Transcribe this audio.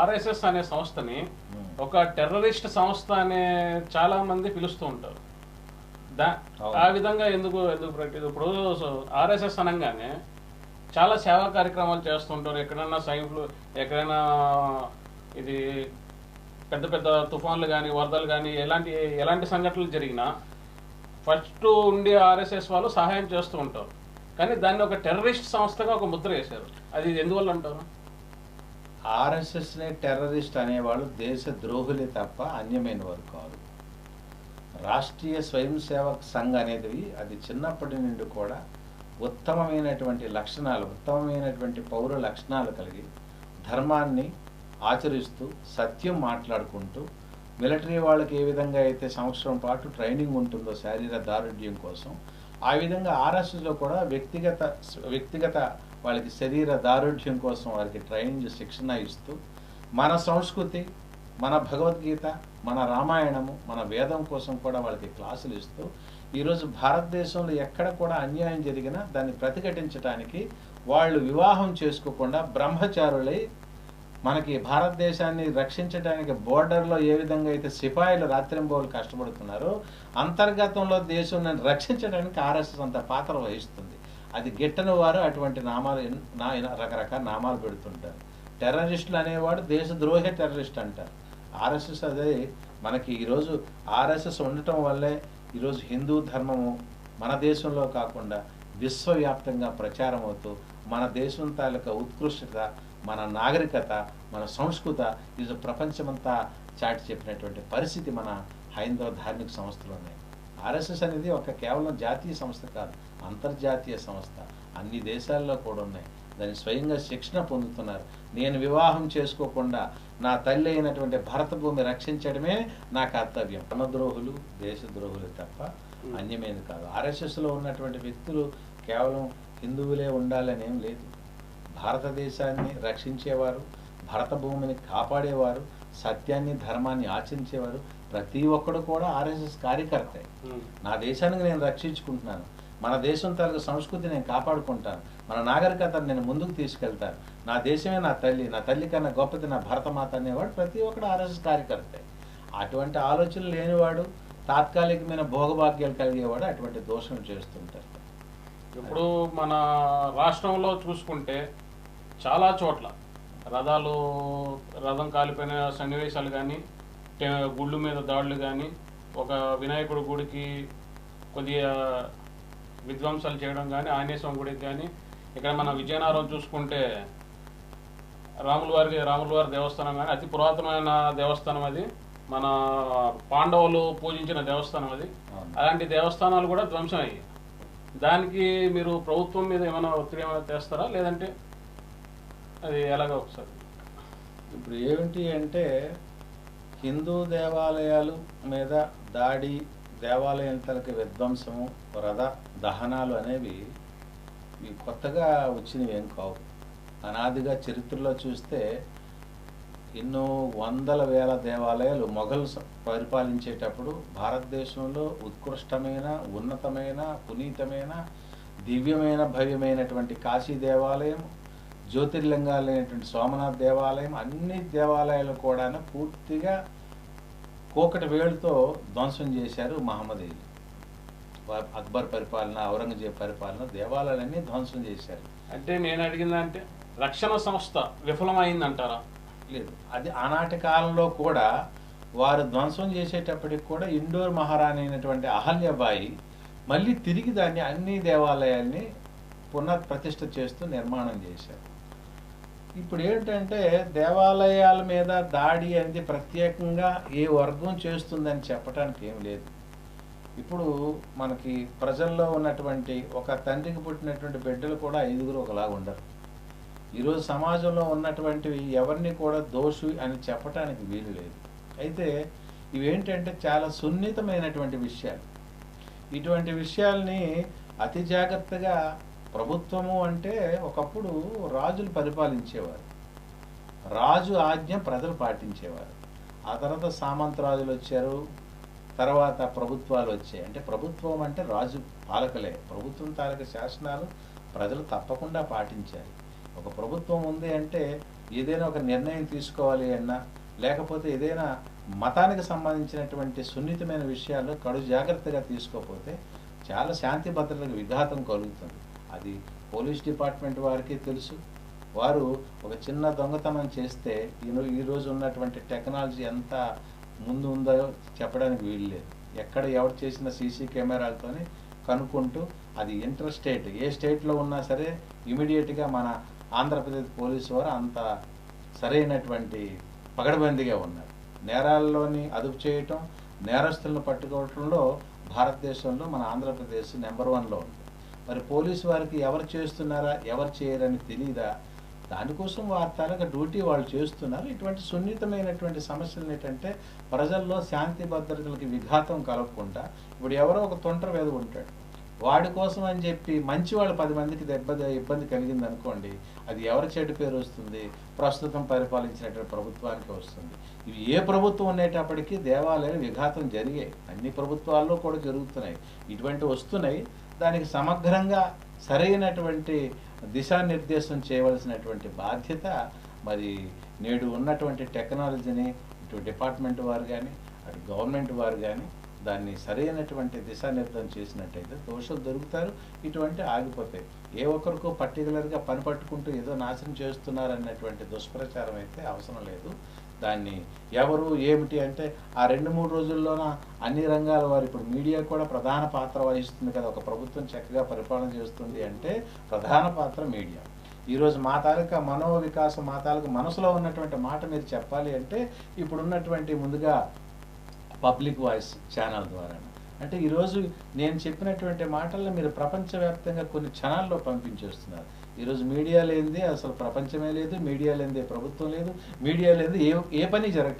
RSS అనే సంస్థని ఒక టెర్రరిస్ట్ సంస్థ అనే చాలా మంది పిలుస్తూ ఉంటారు. ఆ విధంగా ఎందుకు ఎందుకు ఇప్పుడు ఆర్ఎస్ఎస్ అనగానే చాలా సేవా కార్యక్రమాలు చేస్తుంటారు. ఎక్కడైనా సైన్ఫ్లు ఎక్కడైనా ఇది పెద్ద పెద్ద తుఫాన్లు కానీ వరదలు కానీ ఎలాంటి ఎలాంటి సంఘటనలు జరిగినా ఫస్ట్ ఉండి ఆర్ఎస్ఎస్ వాళ్ళు సహాయం చేస్తూ ఉంటారు. కానీ దాన్ని ఒక టెర్రరిస్ట్ సంస్థగా ఒక ముద్ర వేశారు. అది ఎందువల్ల అంటారు? ఆర్ఎస్ఎస్ని టెర్రరిస్ట్ అనేవాళ్ళు దేశ ద్రోహులే తప్ప అన్యమైన వారు కాదు. రాష్ట్రీయ స్వయం సేవక్ సంఘ్ అనేది అది చిన్నప్పటి నుండి కూడా ఉత్తమమైనటువంటి లక్షణాలు ఉత్తమమైనటువంటి పౌర లక్షణాలు కలిగి ధర్మాన్ని ఆచరిస్తూ సత్యం మాట్లాడుకుంటూ మిలిటరీ వాళ్ళకి ఏ విధంగా అయితే సంవత్సరం పాటు ట్రైనింగ్ ఉంటుందో శారీర దారుఢ్యం కోసం ఆ విధంగా ఆర్ఎస్ఎస్లో కూడా వ్యక్తిగత వ్యక్తిగత వాళ్ళకి శరీర దారుఢ్యం కోసం వారికి ట్రైనింగ్ శిక్షణ ఇస్తూ మన సంస్కృతి మన భగవద్గీత మన రామాయణము మన వేదం కోసం కూడా వాళ్ళకి క్లాసులు ఇస్తూ ఈరోజు భారతదేశంలో ఎక్కడ కూడా అన్యాయం జరిగినా దాన్ని ప్రతిఘటించడానికి వాళ్ళు వివాహం చేసుకోకుండా బ్రహ్మచారులై మనకి భారతదేశాన్ని రక్షించడానికి బోర్డర్లో ఏ విధంగా అయితే సిపాయిలు రాత్రింబోలు కష్టపడుతున్నారో అంతర్గతంలో దేశం రక్షించడానికి ఆర్ఎస్ఎస్ అంత పాత్ర వహిస్తుంది. అది గిట్టని వారు అటువంటి నామాలు నా రకరకాల నామాలు పెడుతుంటారు. టెర్రరిస్టులు అనేవాడు దేశద్రోహి టెర్రరిస్ట్ అంటారు. ఆర్ఎస్ఎస్ అదే మనకి ఈరోజు ఆర్ఎస్ఎస్ ఉండటం వల్లే ఈరోజు హిందూ ధర్మము మన దేశంలో కాకుండా విశ్వవ్యాప్తంగా ప్రచారం అవుతూ మన దేశం తాలూకా ఉత్కృష్టత మన నాగరికత మన సంస్కృత ఇది ప్రపంచమంతా చాటి చెప్పినటువంటి పరిస్థితి మన హైందవ ధార్మిక సంస్థలు ఉన్నాయి. ఆర్ఎస్ఎస్ అనేది ఒక కేవలం జాతీయ సంస్థ కాదు అంతర్జాతీయ సంస్థ. అన్ని దేశాల్లో కూడా ఉన్నాయి. దాన్ని స్వయంగా శిక్షణ పొందుతున్నారు. నేను వివాహం చేసుకోకుండా నా తల్లి అయినటువంటి భరత భూమి రక్షించడమే నా కర్తవ్యం. ధర్మద్రోహులు దేశద్రోహులు తప్ప అన్యమేది కాదు. ఆర్ఎస్ఎస్లో ఉన్నటువంటి వ్యక్తులు కేవలం హిందువులే ఉండాలని లేదు. భారతదేశాన్ని రక్షించేవారు భరత భూమిని కాపాడేవారు సత్యాన్ని ధర్మాన్ని ఆచరించేవారు ప్రతి ఒక్కడు కూడా ఆర్ఎస్ఎస్ కార్యకర్తే. నా దేశానికి నేను రక్షించుకుంటున్నాను. మన దేశం తాలూకు సంస్కృతి నేను కాపాడుకుంటాను. మన నాగరికతను నేను ముందుకు తీసుకెళ్తాను. నా దేశమే నా తల్లి నా తల్లి కన్నా గొప్పది నా భరతమాత అనేవాడు ప్రతి ఒక్కడు ఆర్ఎస్ఎస్ కార్యకర్తే. అటువంటి ఆలోచనలు లేనివాడు తాత్కాలికమైన భోగభాగ్యాలు కలిగేవాడు అటువంటి దోషం చేస్తుంటారు ఇప్పుడు మన రాష్ట్రంలో చూసుకుంటే చాలా చోట్ల. రథాలు రథం కాలిపోయిన సన్నివేశాలు కానీ గుళ్ళు మీద దాడులు కానీ ఒక వినాయకుడి గుడికి కొద్దిగా విధ్వంసాలు చేయడం కానీ ఆంజనేయ స్వామి గుడికి కానీ ఇక్కడ మన విజయనగరం చూసుకుంటే రాముల వారి రాముల వారి దేవస్థానం కానీ అతి పురాతనమైన దేవస్థానం అది. మన పాండవులు పూజించిన దేవస్థానం అది. అలాంటి దేవస్థానాలు కూడా ధ్వంసం అయ్యాయి దానికి మీరు ప్రభుత్వం మీద ఏమైనా ఒత్తిడి ఏమైనా తెస్తారా లేదంటే అది ఎలాగో ఒకసారి. ఇప్పుడు ఏమిటి అంటే హిందూ దేవాలయాలు మీద దాడి దేవాలయం తలకి విధ్వంసము రథ దహనాలు అనేవి ఇవి కొత్తగా వచ్చినవి ఏం కావు. అనాదిగా చరిత్రలో చూస్తే ఎన్నో వందల వేల దేవాలయాలు మొఘల్ పరిపాలించేటప్పుడు భారతదేశంలో ఉత్కృష్టమైన ఉన్నతమైన పునీతమైన దివ్యమైన భవ్యమైనటువంటి కాశీ దేవాలయం జ్యోతిర్లింగాలైనటువంటి సోమనాథ్ దేవాలయం అన్ని దేవాలయాలు కూడా పూర్తిగా కోకటి వేలుతో ధ్వంసం చేశారు మహమ్మదీయులు వా- అక్బర్ పరిపాలన ఔరంగజేబ్ పరిపాలన దేవాలయాలన్నీ ధ్వంసం చేశారు. అంటే నేను అడిగిందంటే రక్షణ సంస్థ విఫలమైందంటారా? లేదు అది ఆనాటి కాలంలో కూడా వారు ధ్వంసం చేసేటప్పటికి కూడా ఇండోర్ మహారాణి అయినటువంటి అహల్యబాయి మళ్ళీ తిరిగి దాన్ని అన్ని దేవాలయాల్ని పునఃప్రతిష్ఠ చేస్తూ నిర్మాణం చేశారు. ఇప్పుడు ఏంటంటే దేవాలయాల మీద దాడి అనేది ప్రత్యేకంగా ఏ వర్గం చేస్తుందని చెప్పడానికి ఏం లేదు. ఇప్పుడు మనకి ప్రజల్లో ఉన్నటువంటి ఒక తండ్రికి పుట్టినటువంటి బిడ్డలు కూడా ఐదుగురు ఒకలాగా ఉండరు. ఈరోజు సమాజంలో ఉన్నటువంటివి ఎవరిని కూడా దోషి అని చెప్పటానికి వీలు లేదు. అయితే ఇవేంటంటే చాలా సున్నితమైనటువంటి విషయాలు. ఇటువంటి విషయాల్ని అతి జాగ్రత్తగా ప్రభుత్వము అంటే ఒకప్పుడు రాజులు పరిపాలించేవారు. రాజు ఆజ్ఞ ప్రజలు పాటించేవారు. ఆ తర్వాత సామంత రాజులు వచ్చారు. తర్వాత ప్రభుత్వాలు వచ్చాయి. అంటే ప్రభుత్వం అంటే రాజు పాలకలే. ప్రభుత్వం తాలూకా శాసనాలు ప్రజలు తప్పకుండా పాటించాలి. ఒక ప్రభుత్వం ఉంది అంటే ఏదైనా ఒక నిర్ణయం తీసుకోవాలి అన్నా లేకపోతే ఏదైనా మతానికి సంబంధించినటువంటి సున్నితమైన విషయాల్లో కడు జాగ్రత్తగా తీసుకోకపోతే చాలా శాంతి భద్రతలకు విఘాతం కలుగుతుంది. అది పోలీస్ డిపార్ట్మెంట్ వారికి తెలుసు. వారు ఒక చిన్న దొంగతనం చేస్తే ఈరోజు ఉన్నటువంటి టెక్నాలజీ ఎంత ముందు ఉందో చెప్పడానికి వీల్లేదు ఎక్కడ ఎవరు చేసిన సీసీ కెమెరాలతోనే కనుక్కుంటూ అది ఇంటర్ స్టేట్ ఏ స్టేట్లో ఉన్నా సరే ఇమీడియట్గా మన ఆంధ్రప్రదేశ్ పోలీసు వారు అంత సరైనటువంటి పగడబందీగా ఉన్నారు. నేరాల్లోని అదుపు చేయటం నేరస్తులను పట్టుకోవటంలో భారతదేశంలో మన ఆంధ్రప్రదేశ్ నెంబర్ వన్లో ఉంది. మరి పోలీసు వారికి ఎవరు చేస్తున్నారా ఎవరు చేయరని తెలియదా దానికోసం వారి తాలూకా డ్యూటీ వాళ్ళు చేస్తున్నారు. ఇటువంటి సున్నితమైనటువంటి సమస్యలు ఏంటంటే ప్రజల్లో శాంతి భద్రతలకి విఘాతం కలగకుండా ఇప్పుడు ఎవరో ఒక తొంటర వేద ఉంటాడు. వాడి కోసం అని చెప్పి మంచి వాళ్ళు పది మందికి దెబ్బ ఇబ్బంది కలిగింది అనుకోండి అది ఎవరి చెడు పేరు వస్తుంది? ప్రస్తుతం పరిపాలించినటువంటి ప్రభుత్వానికి వస్తుంది. ఇవి ఏ ప్రభుత్వం ఉండేటప్పటికీ దేవాలయాలు విఘాతం జరిగాయి. అన్ని ప్రభుత్వాల్లో కూడా జరుగుతున్నాయి. ఇటువంటి వస్తున్నాయి. దానికి సమగ్రంగా సరైనటువంటి దిశానిర్దేశం చేయవలసినటువంటి బాధ్యత మరి నేడు ఉన్నటువంటి టెక్నాలజీని ఇటు డిపార్ట్మెంట్ వారు కానీ అటు గవర్నమెంట్ వారు కానీ దాన్ని సరైనటువంటి దిశానిర్ధం చేసినట్టయితే దోషం దొరుకుతారు ఇటువంటి ఆగిపోతాయి. ఏ ఒక్కరికో పర్టికులర్గా పని పట్టుకుంటూ ఏదో నాశనం చేస్తున్నారన్నటువంటి దుష్ప్రచారం అయితే అవసరం లేదు. దాన్ని ఎవరు ఏమిటి అంటే ఆ రెండు మూడు రోజుల్లోన అన్ని రంగాల వారు ఇప్పుడు మీడియా కూడా ప్రధాన పాత్ర వహిస్తుంది కదా ఒక ప్రభుత్వం చక్కగా పరిపాలన చేస్తుంది అంటే ప్రధాన పాత్ర మీడియా. ఈరోజు మా తాలూకా మనో వికాసం మా తాలూకా మనసులో ఉన్నటువంటి మాట మీరు చెప్పాలి అంటే ఇప్పుడున్నటువంటి ముందుగా పబ్లిక్ వాయిస్ ఛానల్ ద్వారా. అంటే ఈరోజు నేను చెప్పినటువంటి మాటలను మీరు ప్రపంచవ్యాప్తంగా కొన్ని క్షణాల్లో పంపించేస్తున్నారు. ఈరోజు మీడియా లేనిదే అసలు ప్రపంచమే లేదు మీడియా లేనిదే ప్రభుత్వం లేదు మీడియా లేనిదే ఏ ఏ పని జరగటం